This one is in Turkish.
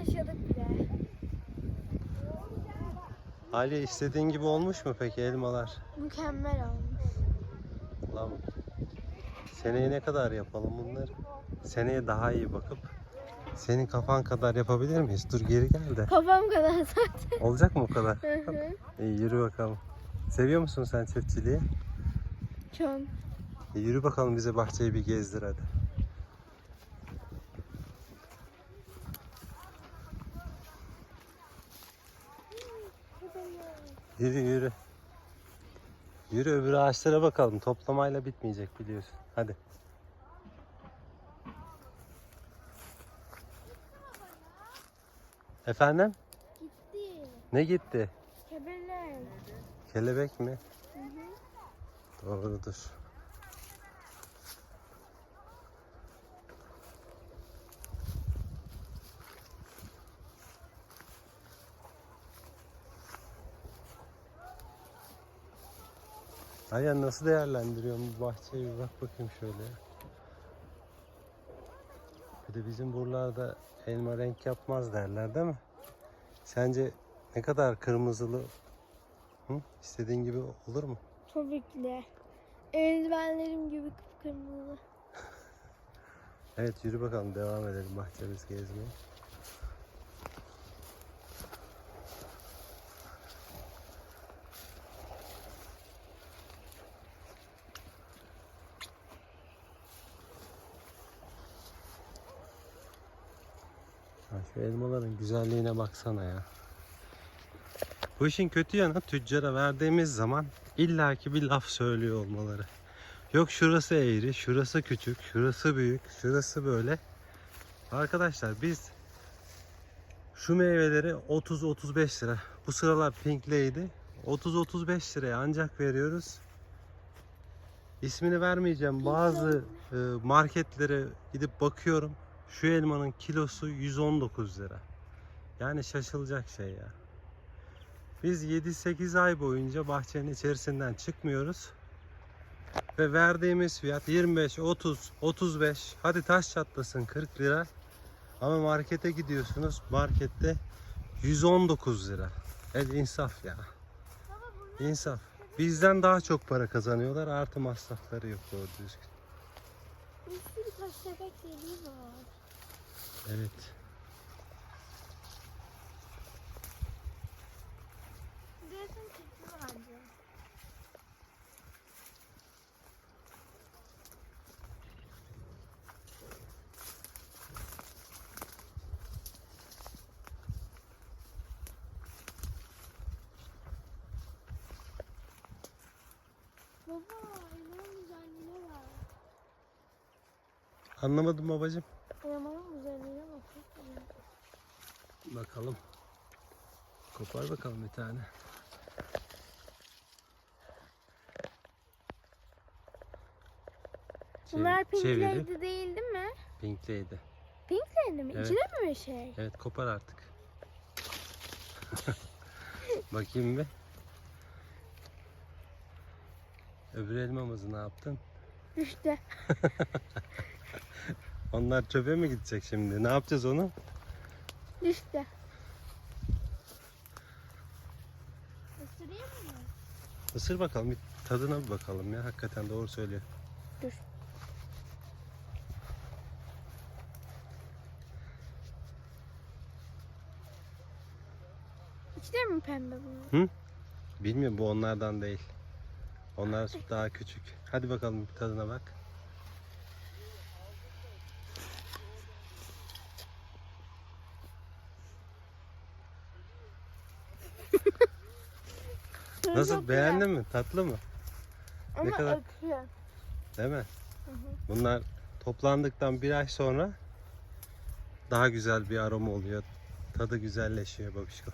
başladık bile. Ali istediğin gibi olmuş mu peki elmalar? Mükemmel olmuş. Lan seneye ne kadar yapalım bunları? Seneye daha iyi bakıp senin kafan kadar yapabilir miyiz? Dur geri gel de. Kafam kadar zaten. Olacak mı o kadar? Hı hı. İyi yürü bakalım. Seviyor musun sen çiftçiliği? Çok. E, yürü bakalım bize bahçeyi bir gezdir hadi. Yürü yürü. Yürü öbür ağaçlara bakalım. Toplamayla bitmeyecek biliyorsun. Hadi. Efendim? Gitti. Ne gitti? Kebeler. Kelebek mi? Doğrudur. Ayhan nasıl değerlendiriyorsun bu bahçeyi bir bak bakayım şöyle. Bir de bizim buralarda elma renk yapmaz derler değil mi? Sence ne kadar kırmızılı Hı? İstediğin gibi olur mu? Tabii ki de. Eldivenlerim gibi kıpkırmızı. Evet yürü bakalım devam edelim bahçemiz gezmeye. Ha, şu elmaların güzelliğine baksana ya. Bu işin kötü yanı tüccara verdiğimiz zaman illaki bir laf söylüyor olmaları. Yok şurası eğri, şurası küçük, şurası büyük, şurası böyle. Arkadaşlar biz şu meyveleri 30-35 lira. Bu sıralar pinkleydi. 30-35 liraya ancak veriyoruz. İsmini vermeyeceğim. Bazı e, marketlere gidip bakıyorum. Şu elmanın kilosu 119 lira. Yani şaşılacak şey ya. Biz 7-8 ay boyunca bahçenin içerisinden çıkmıyoruz. Ve verdiğimiz fiyat 25, 30, 35, hadi taş çatlasın 40 lira. Ama markete gidiyorsunuz, markette 119 lira. El insaf ya. İnsaf. Bizden daha çok para kazanıyorlar, artı masrafları yok doğru düzgün. Bir sürü köstebek deliği var. Evet. Baba, elmanın güzelliğine bak. Anlamadım babacığım. Elmanın güzelliğine bak. çok güzel. Bakalım. Kopar bakalım bir tane. Bunlar Çevir- çevirip pinkleydi değil değil mi? Pinkleydi. Pinkleydi mi? Evet. İçine mi bir şey? Evet kopar artık. Bakayım bir. Öbür elmamızı ne yaptın? İşte. Onlar çöpe mi gidecek şimdi? Ne yapacağız onu? İşte. Isırayım mı? Isır bakalım bir tadına bir bakalım ya. Hakikaten doğru söylüyor. Dur. İçte mi pembe bunun? Bilmiyorum bu onlardan değil. Onlar daha küçük. Hadi bakalım bir tadına bak. Nasıl Çok beğendin mi? Tatlı mı? güzel. ne Ama kadar? akıyor. Değil mi? Hı hı. Bunlar toplandıktan bir ay sonra daha güzel bir aroma oluyor. Tadı güzelleşiyor babişko.